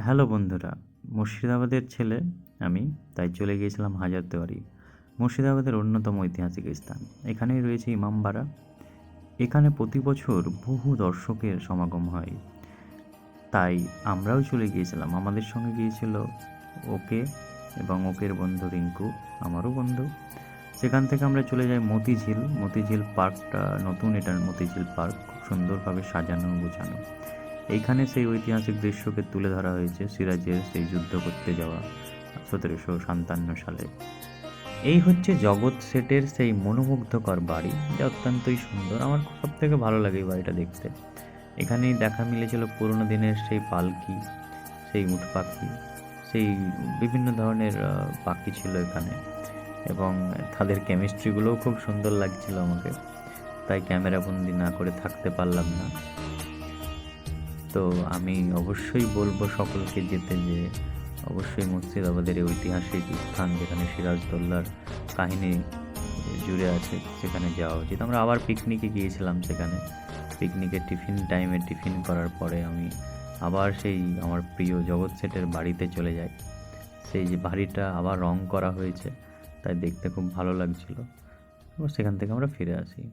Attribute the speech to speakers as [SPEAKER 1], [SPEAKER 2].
[SPEAKER 1] Hello বন্ধুরা, মুর্শিদাবাদের ছেলে আমি, তাই চলে গিয়েছিলাম হাজারদুয়ারি, মুর্শিদাবাদের অন্যতম ঐতিহাসিক স্থান। এখানেই রয়েছে ইমামবাড়া। এখানে প্রতি বছর বহু দর্শকের সমাগম হয়। তাই আমরাও চলে গিয়েছিলাম। আমাদের সঙ্গে গিয়েছিল ওকে এবং ওকের বন্ধু রিঙ্কু, আমারও বন্ধু। সেখান থেকে আমরা চলে যাই মতিঝিল। মতিঝিল পার্কটা নতুন এটা মতিঝিল পার্ক। খুব সুন্দরভাবে সাজানো, গোছানো। এইখানে সেই ঐতিহাসিক দৃশ্যকে তুলে ধরা হয়েছে সিরাজের সেই যুদ্ধ করতে যাওয়া সতেরোশো সাতান্ন সালে। এই হচ্ছে জগৎ সেটের সেই মনোমুগ্ধকর বাড়ি, যা অত্যন্তই সুন্দর। আমার সব থেকে ভালো লাগে এই বাড়িটা দেখতে। এখানেই দেখা মিলেছিল পুরোনো দিনের সেই পালকি, সেই উট পাখি, সেই বিভিন্ন ধরনের পাখি ছিল এখানে। এবং তাদের কেমিস্ট্রিগুলোও খুব সুন্দর লাগছিল আমাকে। তাই ক্যামেরা বন্দি না করে থাকতে পারলাম না। তো আমি অবশ্যই বলব সকলকে যেতে যে অবশ্যই মুর্শিদাবাদের ঐতিহাসিক স্থান যেখানে সিরাজদৌল্লার কাহিনী জুড়ে আছে, সেখানে যাওয়া উচিত। আমরা আবার পিকনিকে গিয়েছিলাম সেখানে। পিকনিকের টিফিন টাইমে টিফিন করার পরে আমি আবার সেই আমার প্রিয় জগৎ সেটের বাড়িতে চলে যাই। সেই যে বাড়িটা আবার রং করা হয়েছে, তাই দেখতে খুব ভালো লাগছিল। সেখান থেকে আমরা ফিরে আসি।